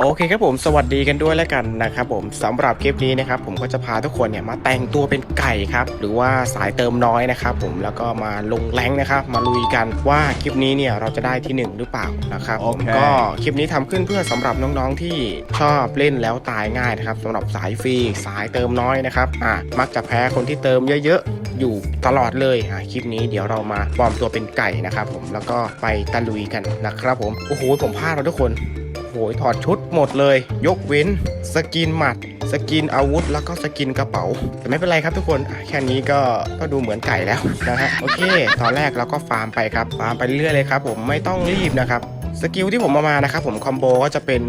โอเคครับผมสวัสดีกันด้วยแล้วกันนะครับผมสำหรับคลิปนี้นะครับผมก็จะพาทุกคนเนี่ยมาแต่งตัวเป็นไก่ครับหรือว่าสายเติมน้อยนะครับผมแล้วก็มาลงแรงนะครับมาลุยกันว่าคลิปนี้เนี่ยเราจะได้ที่หนึ่งหรือเปล่านะครับผมโอเคก็คลิปนี้ทำขึ้นเพื่อสำหรับน้องๆที่ชอบเล่นแล้วตายง่ายนะครับสำหรับสายฟรีสายเติมน้อยนะครับอะมักจะแพ้คนที่เติมเยอะๆอยู่ตลอดเลยอะคลิปนี้เดี๋ยวเรามาปลอมตัวเป็นไก่นะครับผมแล้วก็ไปตะลุยกันนะครับผมโอ้โหผมพลาดแล้วทุกคนโอ้ย ถอดชุดหมดเลย ยกเว้น สกินหมัด สกินอาวุธ แล้วก็สกินกระเป๋า แต่ไม่เป็นไรครับทุกคนแค่นี้ก็ก็ดูเหมือนไก่แล้วนะฮะโอเค ตอนแรกเราก็ฟาร์มไปครับฟาร์มไปเรื่อยเลยครับ ผมไม่ต้องรีบนะครับสกิลที่ผมเอามานะครับผมคอมโบก็จะเป็น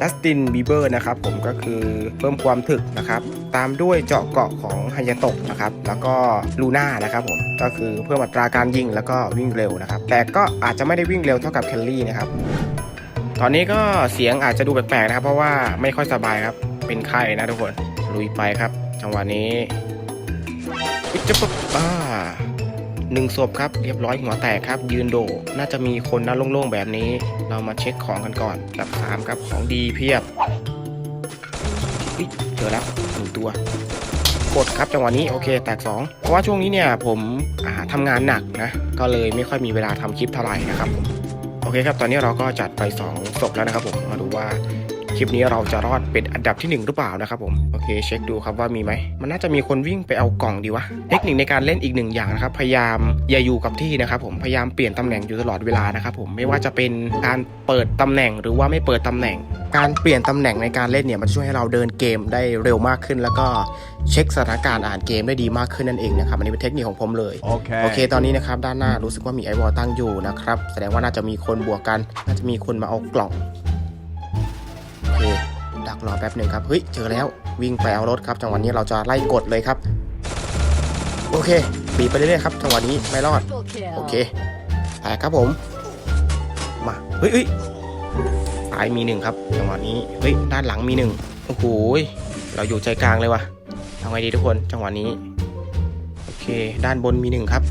ดัสตินบีเบอร์นะครับผมก็คือเพิ่มความถึกนะครับ ตามด้วยเจาะเกาะของฮายาโตะนะครับ แล้วก็ลูน่านะครับผมก็คือเพิ่มอัตราการยิงแล้วก็วิ่งเร็วนะครับ แต่ก็อาจจะไม่ได้วิ่งเร็วเท่ากับแคลรี่นะครับ ตอนนี้ก็เสียงอาจจะดูแปลกๆนะครับ เพราะว่าไม่ค่อยสบายครับ เป็นไข้นะทุกคน ลุยไปครับ จังหวะนี้อุ๊ยจะปุ๊บอ่าหนึ่งศพครับเรียบร้อยหัวแตกครับ ยืนโด น่าจะมีคนนะโล่งๆแบบนี้ เรามาเช็คของกันก่อนแบบสามครับของดีเพียบอุ๊ยเจอแล้วหนึ่งตัวกดครับจังหวะนี้โอเคแตก2เพราะว่าช่วงนี้เนี่ยผมอ่าทำงานหนักนะ ก็เลยไม่ค่อยมีเวลาทำคลิปเท่าไหร่นะครับ โอเคครับ ตอนนี้เราก็จัดไป2ศพแล้วนะครับผม มาดูว่า คลิปนี้เราจะรอดเป็นอันดับที่ 1 หรือเปล่านะครับผมโอเคเช็คดูครับว่ามีไหมมันน่าจะมีคนวิ่งไปเอากล่องดีวะเทคนิคในการเล่นอีกหนึ่งอย่างนะครับพยายามอย่าอยู่กับที่นะครับผมพยายามเปลี่ยนตำแหน่งอยู่ตลอดเวลานะครับผมไม่ว่าจะเป็นการเปิดตำแหน่งหรือว่าไม่เปิดตำแหน่ง การเปลี่ยนตำแหน่งในการเล่นเนี่ยมันช่วยให้เราเดินเกมได้เร็วมากขึ้น แล้วก็เช็คสถานการณ์อ่านเกมได้ดีมากขึ้นนั่นเองนะครับอันนี้เป็นเทคนิคของผมเลย Okay. โอเค ตอนนี้นะครับด้านหน้ารู้สึกว่ามีไอวอลตั้งอยู่นะครับแสดงว่าน่าจะมีคนบวกกัน น่าจะมีคนมาเอากล่องโอเค ดักรอแป๊บหนึ่งครับเฮ้ยเจอแล้ววิ่งไปเอารถครับจังหวะนี้เราจะไล่กดเลยครับ โอเคบีไปเรื่อยๆครับจังหวะนี้ไม่รอดโอเคแตกครับผม มาเฮ้ยเฮ้ยซ้ายมีหนึ่งครับจังหวะนี้เฮ้ยด้านหลังมีหนึ่งโอ้โหเราอยู่ใจกลางเลยวะทำไงดีทุกคนจังหวะนี้โอเค ด้านบนมีหนึ่งครับ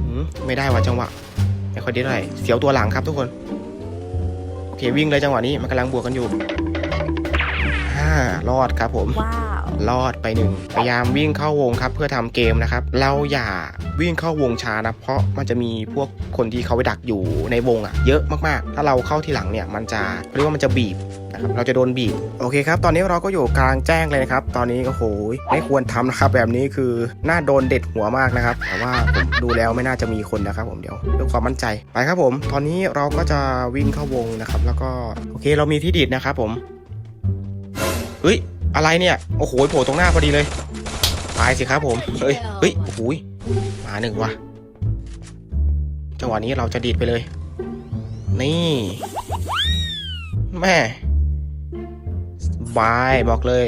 หือไม่ได้ว่ะจังหวะไม่ค่อยดีเท่าไหร่เสียวตัวหลังครับทุกคน เควิ่งเลยจังหวะนี้มันกำลังบวกกันอยู่ห้ารอดครับผม Wow. รอดไปหนึ่งพยายามวิ่งเข้าวงครับเพื่อทำเกมนะครับ เราอย่าวิ่งเข้าวงช้านะ เพราะมันจะมีพวกคนที่เขาไปดักอยู่ในวงอะเยอะมากๆ ถ้าเราเข้าทีหลังเนี่ยมันจะเรียกว่ามันจะบีบนะครับเราจะโดนบีบโอเคครับ ตอนนี้เราก็อยู่กลางแจ้งเลยนะครับ ตอนนี้ก็โหยไม่ควรทำนะครับแบบนี้คือน่าโดนเด็ดหัวมากนะครับแต่ว่าผมดูแล้วไม่น่าจะมีคนนะครับ ผมเดี๋ยวเพื่อความมั่นใจไปครับผม ตอนนี้เราก็จะวิ่งเข้าวงนะครับ แล้วก็โอเคเรามีที่ดีดนะครับผมเฮ้ย อะไรเนี่ย โอ้โหโผล่ตรงหน้าพอดีเลย ตายสิครับผมเฮ้ยเฮ้ยโอ้โหยมาหนึ่งว่ะจังหวะนี้เราจะดีดไปเลย นี่ แม่บายบอกเลย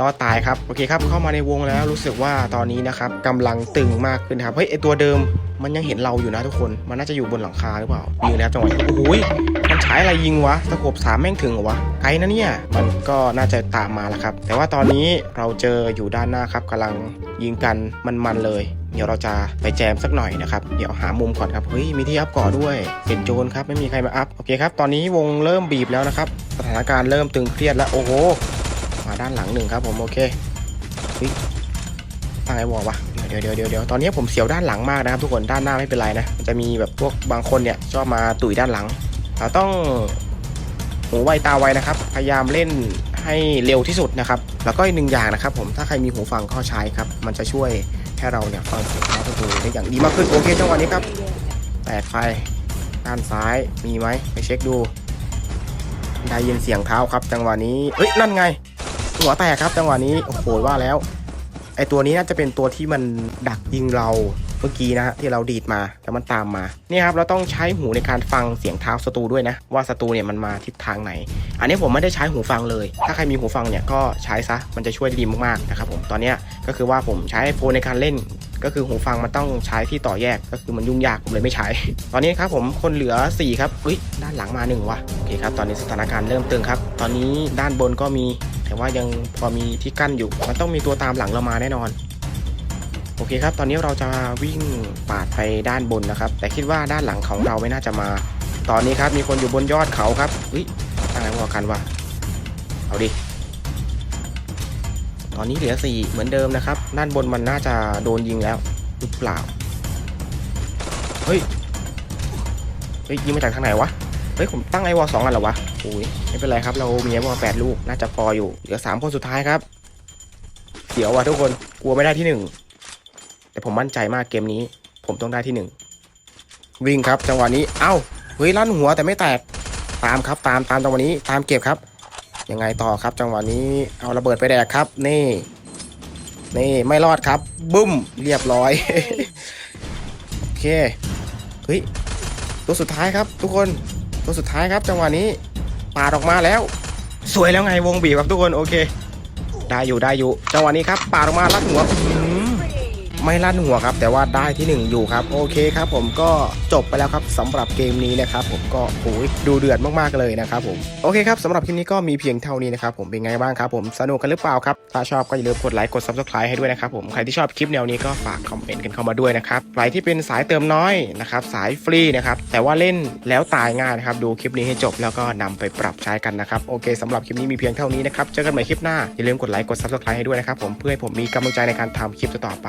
รอดตายครับ โอเคครับ เข้ามาในวงแล้วรู้สึกว่าตอนนี้นะครับกำลังตึงมากขึ้นครับ เฮ้ยไอตัวเดิม มันยังเห็นเราอยู่นะทุกคน มันน่าจะอยู่บนหลังคาหรือเปล่ายิงนะครับจังหวะโอ้โหยมันใช้อะไรยิงวะตะขบสามแม่งถึงเหรอวะไกลนะเนี่ย มันก็น่าจะตามมาแล้วครับ แต่ว่าตอนนี้เราเจออยู่ด้านหน้าครับกำลังยิงกันมันๆเลย เดี๋ยวเราจะไปแจมสักหน่อยนะครับ เดี๋ยวหามุมก่อนครับ เฮ้ย มีที่อัพก่อด้วย เป็นโจรครับ ไม่มีใครมาอัพ โอเคครับ ตอนนี้วงเริ่มบีบแล้วนะครับ สถานการณ์เริ่มตึงเครียดแล้ว โอ้โห มาด้านหลังหนึ่งครับผม โอเคเฮ้ยตั้งไอ้วอลวะ ดี๋ยวเดี๋ยวเดี๋ยวเดี๋ยวตอนนี้ผมเสียวด้านหลังมากนะครับทุกคนด้านหน้าไม่เป็นไรนะมันจะมีแบบพวกบางคนเนี่ยชอบมาตุ๋ยด้านหลังเราต้องหูไวตาไวนะครับ พยายามเล่นให้เร็วที่สุดนะครับ แล้วก็อีกหนึ่งอย่างนะครับ ผมถ้าใครมีหูฟังก็ใช้ครับ มันจะช่วยให้เราเนี่ยฟังเสียงน้องประตูได้อย่างดีมากขึ้นโอเคจังหวะนี้ครับ แตกไฟด้านซ้ายมีไหมไปเช็คดู ได้ยินเสียงเท้าครับ จังหวะนี้เฮ้ยนั่นไงหัวแตกครับ จังหวะนี้โอ้โหว่าแล้ว ไอตัวนี้น่าจะเป็นตัวที่มันดักยิงเราเมื่อกี้นะฮะที่เราดีดมาแล้วมันตามมาเนี่ยครับเราต้องใช้หูในการฟังเสียงเท้าศัตรูด้วยนะ ว่าศัตรูเนี่ยมันมาทิศทางไหน อันนี้ผมไม่ได้ใช้หูฟังเลย ถ้าใครมีหูฟังเนี่ยก็ใช้ซะมันจะช่วยดีมากๆนะครับผมตอนนี้ก็คือว่าผมใช้โฟนในการเล่นก็คือหูฟังมันต้องใช้ที่ต่อแยกก็คือมันยุ่งยากผมเลยไม่ใช้ ตอนนี้ครับผมคนเหลือ 4 ครับอุ้ยด้านหลังมาหนึ่งว่ะโอเคครับตอนนี้สถานการณ์เริ่มตึงครับ ตอนนี้ด้านบนก็มี แต่ว่ายังพอมีที่กั้นอยู่ มันต้องมีตัวตามหลังเรามาแน่นอน โอเคครับ ตอนนี้เราจะวิ่งปาดไปด้านบนนะครับ แต่คิดว่าด้านหลังของเราไม่น่าจะมา ตอนนี้ครับมีคนอยู่บนยอดเขาครับอุ้ยอะไรวะกันวะเอาดิ ตอนนี้เหลือสี่เหมือนเดิมนะครับ ด้านบนมันน่าจะโดนยิงแล้วหรือเปล่า เฮ้ย เฮ้ยยิงมาจากทางไหนวะ เฮ้ยผมตั้งไอวอลสองอันเหรอวะ อ้ยไม่เป็นไรครับ เรามีไอวอแปดลูกน่าจะพออยู่เหลือสามคนสุดท้ายครับเสียวว่ะทุกคนกลัวไม่ได้ที่หนึ่งแต่ผมมั่นใจมากเกมนี้ ผมต้องได้ที่หนึ่งวิ่งครับจังหวะนี้เอ้าเฮ้ยลั่นหัวแต่ไม่แตกตามครับตามตามจังหวะนี้ตามเก็บครับยังไงต่อครับ จังหวะนี้เอาระเบิดไปแดกครับ นี่ นี่ไม่รอดครับ บึ้มเรียบร้อยโอเคเฮ้ยตัวสุดท้ายครับ ทุกคนตัวสุดท้ายครับ จังหวะนี้ ปาดออกมาแล้ว สวยแล้วไงวงบีบครับทุกคนโอเค ได้อยู่ได้อยู่จังหวะนี้ครับปาดออกมาลัดหัว ไม่ลั่นหัวครับ แต่ว่าได้ที่หนึ่งอยู่ครับโอเคครับ ผมก็จบไปแล้วครับสำหรับเกมนี้นะครับผมก็โอ้ยดูเดือดมากๆเลยนะครับผมโอเคครับสำหรับคลิปนี้ก็มีเพียงเท่านี้นะครับผมเป็นไงบ้างครับผมสนุกกันหรือเปล่าครับถ้าชอบก็อย่าลืมกดไลค์กด subscribe ให้ด้วยนะครับผมใครที่ชอบคลิปแนวนี้ก็ฝากคอมเมนต์กันเข้ามาด้วยนะครับใครที่เป็นสายเติมน้อยนะครับสายฟรีนะครับแต่ว่าเล่นแล้วตายง่ายนะครับดูคลิปนี้ให้จบแล้วก็นำไปปรับใช้กันนะครับโอเคสำหรับคลิปนี้มีเพียงเท่านี้นะครับเจอกันใหม่คลิปหน้าอย่าลืมกดไลค์กด subscribe ให้ด้วยนะครับผมเพื่อให้ผมมีกำลังใจในการทำคลิปต่อไป